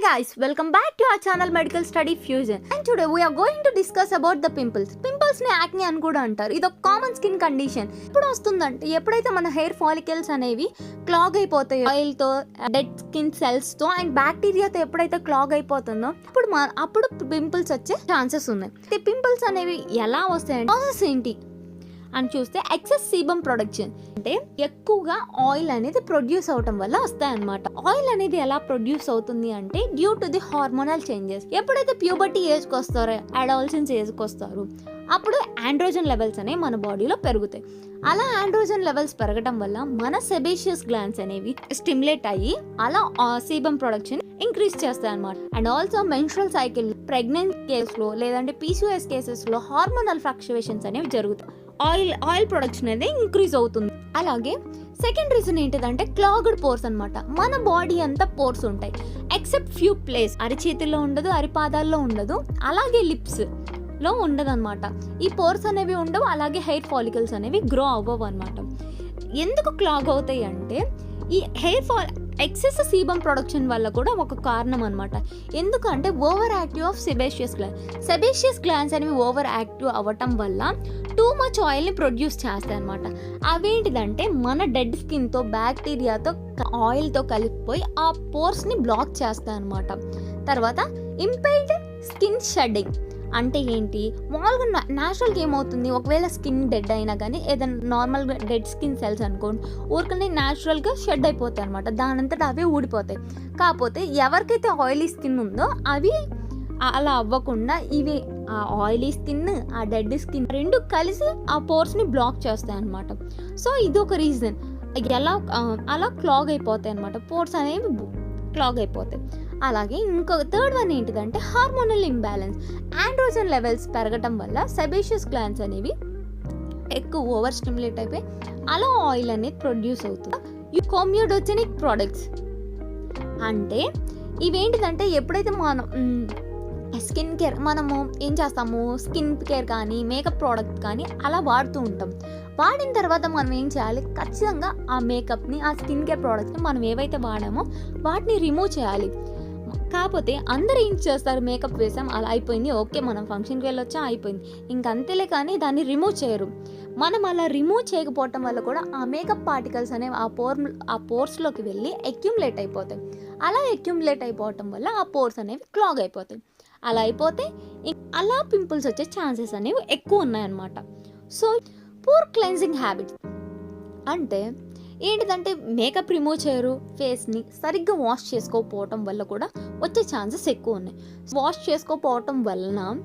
guys, welcome back to our channel Medical Study Fusion. And today we are going to discuss about the pimples. పింపుల్స్ని యాక్ని అని కూడా అంటారు ఇది ఒక common skin condition ఇప్పుడు వస్తుందంటే ఎప్పుడైతే మన హెయిర్ ఫాలికల్స్ అనేవి క్లాగ్ అయిపోతాయి ఆయిల్తో డెడ్ స్కిన్ సెల్స్తో అండ్ బ్యాక్టీరియాతో ఎప్పుడైతే క్లాగ్ అయిపోతుందో అప్పుడు అప్పుడు పింపుల్స్ వచ్చే ఛాన్సెస్ ఉన్నాయి పింపుల్స్ అనేవి ఎలా వస్తాయంటే ప్రాసెస్ ఏంటి అని చూస్తే ఎక్సెస్ సీబం ప్రొడక్షన్ అంటే ఎక్కువగా ఆయిల్ అనేది ప్రొడ్యూస్ అవటం వల్ల వస్తాయి అనమాట ఆయిల్ అనేది ఎలా ప్రొడ్యూస్ అవుతుంది అంటే due to the hormonal changes ఎప్పుడైతే ప్యూబర్టీ ఏజ్కి వస్తారో అడాల్సన్స్ ఏజ్కి వస్తారు అప్పుడు ఆండ్రోజన్ లెవెల్స్ అనేవి మన బాడీలో పెరుగుతాయి. అలా ఆండ్రోజన్ లెవెల్స్ పెరగడం వల్ల మన సెబేషియస్ గ్లాన్స్ అనేవి స్టిమ్యులేట్ అయ్యి అలా సీబం ప్రొడక్షన్ ఇంక్రీజ్ చేస్తాయి అనమాట and also menstrual cycle pregnant కేసులో లేదంటే పీసీఎస్ కేసెస్లో హార్మోనల్ ఫ్లక్చువేషన్స్ అనేవి జరుగుతాయి. ఆయిల్ ఆయిల్ ప్రొడక్షన్ అనేది ఇంక్రీజ్ అవుతుంది. అలాగే సెకండ్ రీజన్ ఏంటిదంటే క్లాగ్డ్ పోర్స్ అనమాట మన బాడీ అంతా పోర్స్ ఉంటాయి. Except few place. అరిచేతుల్లో ఉండదు అరిపాదాల్లో ఉండదు. అలాగే లిప్స్లో ఉండదన్నమాట. ఈ పోర్స్ అనేవి ఉండవు అలాగే హెయిర్ ఫాలికల్స్ అనేవి గ్రో అవ్వవు అనమాట ఎందుకు క్లాగ్ అవుతాయి అంటే ఈ hair fall excess sebum production వల్ల కూడా ఒక కారణం అనమాట ఎందుకంటే overactive of sebaceous glands sebaceous glands అనేవి ఓవర్ యాక్టివ్ అవ్వటం వల్ల టూ మచ్ ఆయిల్ని ప్రొడ్యూస్ చేస్తాయి అనమాట అవేంటిదంటే మన డెడ్ స్కిన్తో బ్యాక్టీరియాతో ఆయిల్తో కలిపిపోయి ఆ పోర్స్ని బ్లాక్ చేస్తాయి అనమాట తర్వాత ఇంపైర్డ్ స్కిన్ షెడ్డింగ్ అంటే ఏంటి? మామూలుగా న్యాచురల్గా ఏమవుతుంది? ఒకవేళ స్కిన్ డెడ్ అయినా కానీ ఏదైనా నార్మల్గా డెడ్ స్కిన్ సెల్స్ అనుకోండి ఊరికనే న్యాచురల్గా షెడ్ అయిపోతాయి అనమాట దానంతటా అవే ఊడిపోతాయి. కాకపోతే ఎవరికైతే ఆయిలీ స్కిన్ ఉందో అవి అలా అవ్వకుండా ఇవి ఆ ఆయిలీ స్కిన్ ఆ డెడ్ స్కిన్ రెండు కలిసి ఆ పోర్స్ని బ్లాక్ చేస్తాయి అనమాట సో ఇది ఒక రీజన్ ఎలా అలా క్లాగ్ అయిపోతాయి అనమాట పోర్స్ అనేవి క్లాగ్ అయిపోతాయి. అలాగే ఇంకో థర్డ్ వన్ ఏంటిదంటే హార్మోనల్ ఇంబ్యాలెన్స్ ఆండ్రోజన్ లెవెల్స్ పెరగటం వల్ల సెబేషియస్ గ్లాన్స్ అనేవి ఎక్కువ ఓవర్ స్టిమ్యులేట్ అయిపోయి అలా ఆయిల్ అనేది ప్రొడ్యూస్ అవుతుంది. కోమ్యోడోజెనిక్ ప్రోడక్ట్స్ అంటే ఇవేంటిదంటే ఎప్పుడైతే మనం స్కిన్ కేర్ మనము ఏం చేస్తాము? స్కిన్ కేర్ కానీ మేకప్ ప్రోడక్ట్ కానీ అలా వాడుతూ ఉంటాం. వాడిన తర్వాత మనం ఏం చేయాలి? ఖచ్చితంగా ఆ మేకప్ని ఆ స్కిన్ కేర్ ప్రోడక్ట్ని మనం ఏవైతే వాడామో వాటిని రిమూవ్ చేయాలి. కాకపోతే అందరూ ఏం చేస్తారు? మేకప్ వేసాం అలా అయిపోయింది. ఓకే మనం ఫంక్షన్కి వెళ్ళొచ్చా? అయిపోయింది. ఇంకంతేలే కానీ దాన్ని రిమూవ్ చేయరు. మనం అలా రిమూవ్ చేయకపోవటం వల్ల కూడా ఆ మేకప్ పార్టికల్స్ అనేవి ఆ పోర్ ఆ పోర్స్లోకి వెళ్ళి అక్యుములేట్ అయిపోతాయి. అలా అక్యుములేట్ అయిపోవటం వల్ల ఆ పోర్స్ అనేవి క్లాగ్ అయిపోతాయి. అలా అయిపోతే అలా పింపుల్స్ వచ్చే ఛాన్సెస్ అనేవి ఎక్కువ ఉన్నాయన్నమాట. So poor cleansing habits. అంటే ఏంటిదంటే మేకప్ రిమూవ్ చేయరు ఫేస్ని సరిగ్గా వాష్ చేసుకోకపోవటం వల్ల కూడా వచ్చే ఛాన్సెస్ ఎక్కువ ఉన్నాయి. వాష్ చేసుకోకపోవటం వలన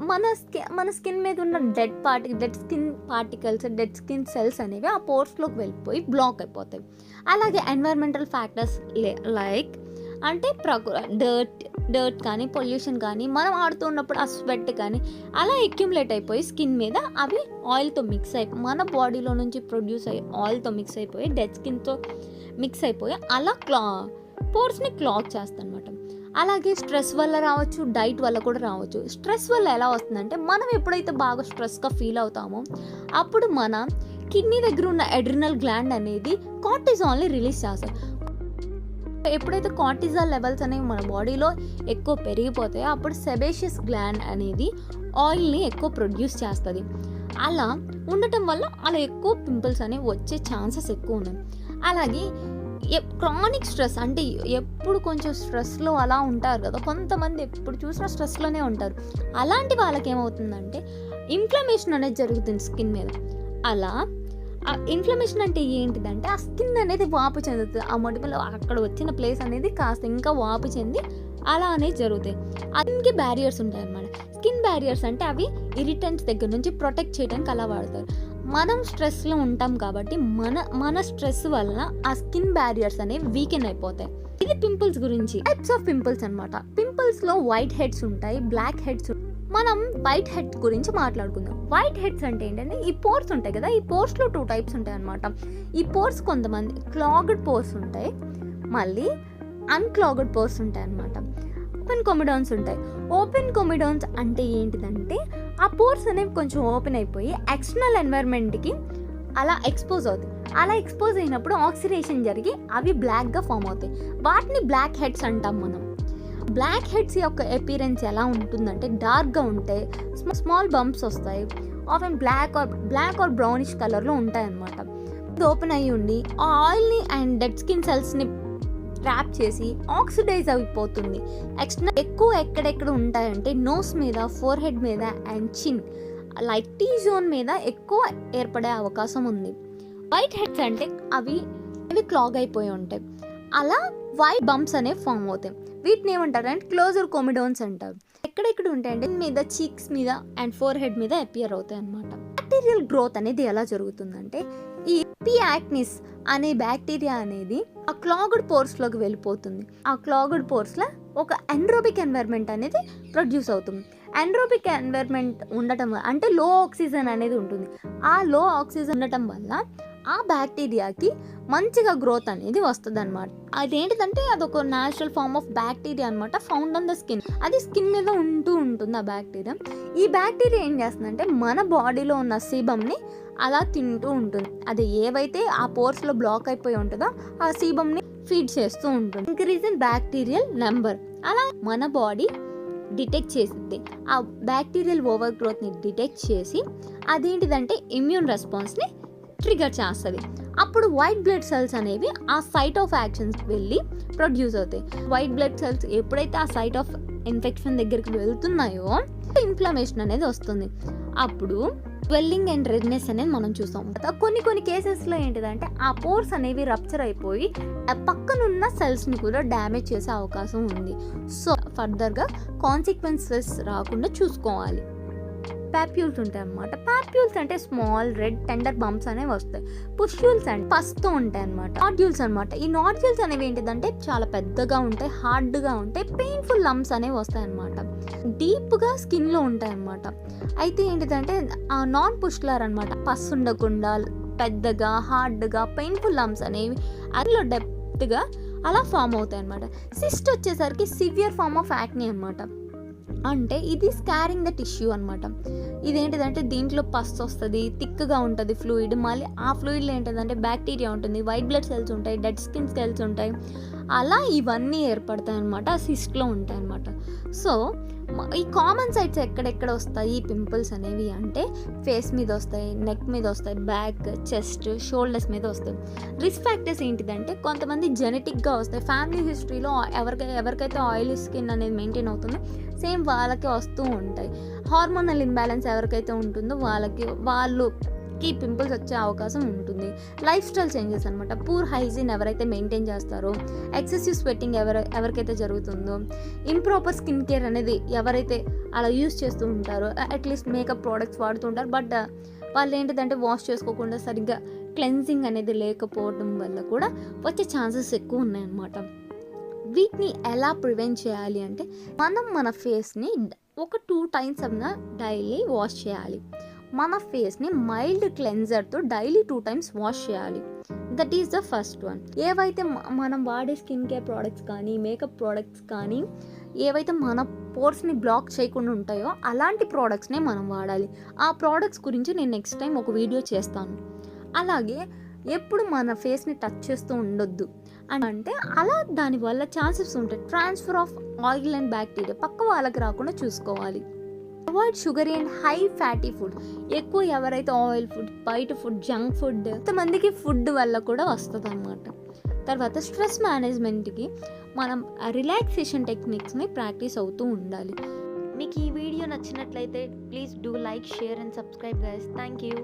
మన స్కిన్ మన స్కిన్ మీద ఉన్న dead party dead skin particles dead skin cells అనేవి ఆ పోర్స్లోకి వెళ్ళిపోయి బ్లాక్ అయిపోతాయి. అలాగే ఎన్వైర్మెంటల్ ఫ్యాక్టర్స్ లైక్ అంటే ప్రకృ డర్ట్ డర్ట్ కానీ పొల్యూషన్ కానీ మనం ఆడుతున్నప్పుడు ఆ స్వెట్ కానీ అలా అక్యుములేట్ అయిపోయి స్కిన్ మీద అవి ఆయిల్తో మిక్స్ అయిపోయి మన బాడీలో నుంచి ప్రొడ్యూస్ అయ్యి ఆయిల్తో మిక్స్ అయిపోయి డెడ్ స్కిన్తో మిక్స్ అయిపోయి అలా క్లా పోర్స్ని క్లాక్ చేస్తానమాట. అలాగే స్ట్రెస్ వల్ల రావచ్చు డైట్ వల్ల కూడా రావచ్చు. స్ట్రెస్ వల్ల ఎలా వస్తుందంటే మనం ఎప్పుడైతే బాగా స్ట్రెస్గా ఫీల్ అవుతామో అప్పుడు మన కిడ్నీ దగ్గర ఉన్న ఎడ్రినల్ గ్లాండ్ అనేది కార్టిజాల్ని రిలీజ్ చేస్తారు ఎప్పుడైతే కార్టిజాల్ లెవెల్స్ అనేవి మన బాడీలో ఎక్కువ పెరిగిపోతాయో అప్పుడు సెబేషియస్ గ్లాండ్ అనేది ఆయిల్ని ఎక్కువ ప్రొడ్యూస్ చేస్తుంది. అలా ఉండటం వల్ల అలా ఎక్కువ పింపుల్స్ అనేవి వచ్చే ఛాన్సెస్ ఎక్కువ ఉన్నాయి. అలాగే క్రానిక్ స్ట్రెస్ అంటే ఎప్పుడు కొంచెం స్ట్రెస్లో అలా ఉంటారు కదా కొంతమంది ఎప్పుడు చూసినా స్ట్రెస్లోనే ఉంటారు. అలాంటి వాళ్ళకి ఏమవుతుందంటే ఇన్ఫ్లమేషన్ అనేది జరుగుతుంది స్కిన్ మీద. అలా ఇన్ఫ్లమేషన్ అంటే ఏంటిదంటే ఆ స్కిన్ అనేది వాపు చెందుతుంది. ఆ మొటిమలో అక్కడ వచ్చిన ప్లేస్ అనేది కాస్త ఇంకా వాపు చెంది అలా అనేది జరుగుతాయి. స్కిన్కి బ్యారియర్స్ ఉంటాయి అన్నమాట. స్కిన్ బ్యారియర్స్ అంటే అవి ఇరిటెంట్స్ దగ్గర నుంచి ప్రొటెక్ట్ చేయడానికి అలా వాడతారు. మనం స్ట్రెస్లో ఉంటాం కాబట్టి మన మన స్ట్రెస్ వలన ఆ స్కిన్ బ్యారియర్స్ అనేవి వీకెన్ అయిపోతాయి. ఇది పింపుల్స్ గురించి. టైప్స్ ఆఫ్ పింపుల్స్ అనమాట పింపుల్స్లో వైట్ హెడ్స్ ఉంటాయి బ్లాక్ హెడ్స్ మనం వైట్ హెడ్ గురించి మాట్లాడుకుందాం. వైట్ హెడ్స్ అంటే ఏంటంటే ఈ పోర్స్ ఉంటాయి కదా ఈ పోర్స్లో టూ టైప్స్ ఉంటాయి అనమాట ఈ పోర్స్ కొంతమంది క్లాగ్డ్ పోర్స్ ఉంటాయి మళ్ళీ అన్క్లాగ్డ్ పోర్స్ ఉంటాయి అనమాట ఓపెన్ కొమిడాన్స్ ఉంటాయి. ఓపెన్ కొమిడాన్స్ అంటే ఏంటిదంటే ఆ పోర్స్ అనేవి కొంచెం ఓపెన్ అయిపోయి ఎక్స్టర్నల్ ఎన్వైర్న్మెంట్కి అలా ఎక్స్పోజ్ అవుతాయి. అలా ఎక్స్పోజ్ అయినప్పుడు ఆక్సిడేషన్ జరిగి అవి బ్లాక్గా ఫామ్ అవుతాయి. వాటిని బ్లాక్ హెడ్స్ అంటాం మనం. బ్లాక్ హెడ్స్ యొక్క అపీరెన్స్ ఎలా ఉంటుందంటే డార్క్గా ఉంటే స్మాల్ బంప్స్ వస్తాయి. Often black or black or brownish కలర్లో ఉంటాయన్నమాట. ఇది ఓపెన్ అయ్యి ఉండి ఆ ఆయిల్ని అండ్ డెడ్ స్కిన్ సెల్స్ని ట్రాప్ చేసి ఆక్సిడైజ్ అయిపోతుంది. ఎక్స్ట్రా ఎక్కువ ఎక్కడెక్కడ ఉంటాయంటే నోస్ మీద ఫోర్ హెడ్ మీద and chin like T zone మీద ఎక్కువ ఏర్పడే అవకాశం ఉంది. వైట్ హెడ్స్ అంటే అవి అవి క్లాగ్ అయిపోయి ఉంటాయి. అలా వైట్ బంప్స్ అనేవి ఫామ్ అవుతాయి. వీటిని ఏమంటారంటే క్లోజర్ కోమిడోన్స్ అంటారు. ఎక్కడెక్కడ ఉంటాయంటే మీద చీక్స్ మీద అండ్ ఫోర్ హెడ్ మీద అపియర్ అవుతాయి అనమాట బ్యాక్టీరియల్ గ్రోత్ అనేది ఎలా జరుగుతుందంటే ఈ పియాక్నిస్ అనే బ్యాక్టీరియా అనేది ఆ క్లాగుడ్ పోర్స్లోకి వెళ్ళిపోతుంది. ఆ క్లాగుడ్ పోర్స్లో ఒక ఎండ్రోబిక్ ఎన్వైర్మెంట్ అనేది ప్రొడ్యూస్ అవుతుంది. ఎండ్రోబిక్ ఎన్వైర్మెంట్ ఉండటం వల్ల అంటే లో ఆక్సిజన్ అనేది ఉంటుంది. ఆ లో ఆక్సిజన్ ఉండటం వల్ల ఆ బ్యాక్టీరియాకి మంచిగా గ్రోత్ అనేది వస్తుంది అనమాట అదేంటిదంటే అదొక న్యాచురల్ ఫార్మ్ ఆఫ్ బ్యాక్టీరియా అనమాట ఫౌండ్ ఆన్ ద స్కిన్ అది స్కిన్ మీద ఉంటూ ఉంటుంది ఆ బ్యాక్టీరియా ఈ బ్యాక్టీరియా ఏం చేస్తుందంటే మన బాడీలో ఉన్న సీబంని అలా తింటూ ఉంటుంది. అది ఏవైతే ఆ పోర్స్లో బ్లాక్ అయిపోయి ఉంటుందో ఆ సీబంని ఫీడ్ చేస్తూ ఉంటుంది. ఇంక్రీజ్ ఇన్ బ్యాక్టీరియల్ నెంబర్ అలా మన బాడీ డిటెక్ట్ చేసిద్ది ఆ బ్యాక్టీరియల్ ఓవర్ గ్రోత్ని డిటెక్ట్ చేసి అదేంటిదంటే ఇమ్యూన్ రెస్పాన్స్ని ట్రిగర్ చేస్తుంది. అప్పుడు వైట్ బ్లడ్ సెల్స్ అనేవి ఆ సైట్ ఆఫ్ యాక్షన్స్ వెళ్ళి ప్రొడ్యూస్ అవుతాయి. వైట్ బ్లడ్ సెల్స్ ఎప్పుడైతే ఆ సైట్ ఆఫ్ ఇన్ఫెక్షన్ దగ్గరికి వెళ్తున్నాయో ఇన్ఫ్లమేషన్ అనేది వస్తుంది. అప్పుడు స్వెల్లింగ్ అండ్ రెడ్నెస్ అనేది మనం చూస్తాం. కొన్ని కొన్ని కేసెస్లో ఏంటిదంటే ఆ పోర్స్ అనేవి రప్చర్ అయిపోయి పక్కనున్న సెల్స్ని కూడా డ్యామేజ్ చేసే అవకాశం ఉంది. సో ఫర్దర్గా కాన్సిక్వెన్సెస్ రాకుండా చూసుకోవాలి. ప్యాప్యూల్స్ ఉంటాయి అన్నమాట. ప్యాప్యూల్స్ అంటే స్మాల్ రెడ్ టెండర్ బంప్స్ అనేవి వస్తాయి. పుష్యూల్స్ అండ్ పస్తో ఉంటాయి అనమాట నాడ్యూల్స్ అనమాట ఈ నాడ్యూల్స్ అనేవి ఏంటిదంటే చాలా పెద్దగా ఉంటాయి హార్డ్గా ఉంటాయి పెయిన్ఫుల్ లంప్స్ అనేవి వస్తాయి అనమాట డీప్గా స్కిన్లో ఉంటాయి అనమాట అయితే ఏంటిదంటే ఆ నాన్ పుష్లర్ అనమాట పస్ ఉండకుండా పెద్దగా హార్డ్గా పెయిన్ఫుల్ లంప్స్ అనేవి అందులో డెప్త్గా అలా ఫామ్ అవుతాయి అనమాట సిస్ట్ వచ్చేసరికి సివియర్ ఫార్మ్ ఆఫ్ యాక్నీ అనమాట అంటే ఇది స్కారింగ్ ద టిష్యూ అనమాట ఇదేంటిదంటే దీంట్లో పస్ వస్తుంది థిక్గా ఉంటుంది ఫ్లూయిడ్ మళ్ళీ ఆ ఫ్లూయిడ్లో ఏంటిదంటే బ్యాక్టీరియా ఉంటుంది వైట్ బ్లడ్ సెల్స్ ఉంటాయి డెడ్ స్కిన్ సెల్స్ ఉంటాయి. అలా ఇవన్నీ ఏర్పడతాయి అనమాట ఆ సిస్ట్లో ఉంటాయి అనమాట సో ఈ కామన్ సైట్స్ ఎక్కడెక్కడ వస్తాయి? ఈ పింపుల్స్ అనేవి అంటే ఫేస్ మీద వస్తాయి నెక్ మీద వస్తాయి బ్యాక్ చెస్ట్ షోల్డర్స్ మీద వస్తాయి. రిస్క్ ఫ్యాక్టర్స్ ఏంటిదంటే కొంతమంది జెనెటిక్గా వస్తాయి. ఫ్యామిలీ హిస్టరీలో ఎవరికైతే ఎవరికైతే ఆయిల్ స్కిన్ అనేది మెయింటైన్ అవుతుందో సేమ్ వాళ్ళకి వస్తూ ఉంటాయి. హార్మోనల్ ఇంబ్యాలెన్స్ ఎవరికైతే ఉంటుందో వాళ్ళకి వాళ్ళు కి పింపుల్స్ వచ్చే అవకాశం ఉంటుంది. లైఫ్ స్టైల్ చేంజెస్ అనమాట పూర్ హైజీన్ ఎవరైతే మెయింటైన్ చేస్తారో ఎక్సెసివ్ స్వెట్టింగ్ ఎవర ఎవరికైతే జరుగుతుందో ఇంప్రాపర్ స్కిన్ కేర్ అనేది ఎవరైతే అలా యూస్ చేస్తూ ఉంటారో అట్లీస్ట్ మేకప్ ప్రోడక్ట్స్ వాడుతుంటారు బట్ వాళ్ళు ఏంటిదంటే వాష్ చేసుకోకుండా సరిగ్గా క్లెన్జింగ్ అనేది లేకపోవడం వల్ల కూడా వచ్చే ఛాన్సెస్ ఎక్కువ ఉన్నాయన్నమాట. వీటిని ఎలా ప్రివెంట్ చేయాలి అంటే మనం మన ఫేస్ని ఒక టూ టైమ్స్ అన్న డైలీ వాష్ చేయాలి. మన ఫేస్ని మైల్డ్ క్లెన్జర్తో డైలీ టూ టైమ్స్ వాష్ చేయాలి. That is the first one ఏవైతే మనం వాడే స్కిన్ కేర్ ప్రోడక్ట్స్ కానీ మేకప్ ప్రోడక్ట్స్ కానీ ఏవైతే మన పోర్స్ని బ్లాక్ చేయకుండా ఉంటాయో అలాంటి ప్రోడక్ట్స్నే మనం వాడాలి. ఆ ప్రోడక్ట్స్ గురించి నేను నెక్స్ట్ టైం ఒక వీడియో చేస్తాను. అలాగే ఎప్పుడు మన ఫేస్ని టచ్ చేస్తూ ఉండొద్దు. అని అంటే అలా దానివల్ల ఛాన్సెస్ ఉంటాయి. Transfer of oil and bacteria పక్క వాళ్ళకి రాకుండా చూసుకోవాలి. Avoid sugar and high fatty food ఎక్కువ ఎవరైతే ఆయిల్ ఫుడ్ బయట ఫుడ్ జంక్ ఫుడ్ కొంతమందికి ఫుడ్ వల్ల కూడా వస్తుంది అనమాట తర్వాత స్ట్రెస్ మేనేజ్మెంట్కి మనం రిలాక్సేషన్ టెక్నిక్స్ని ప్రాక్టీస్ అవుతూ ఉండాలి. మీకు ఈ వీడియో నచ్చినట్లయితే please do like share and subscribe guys thank you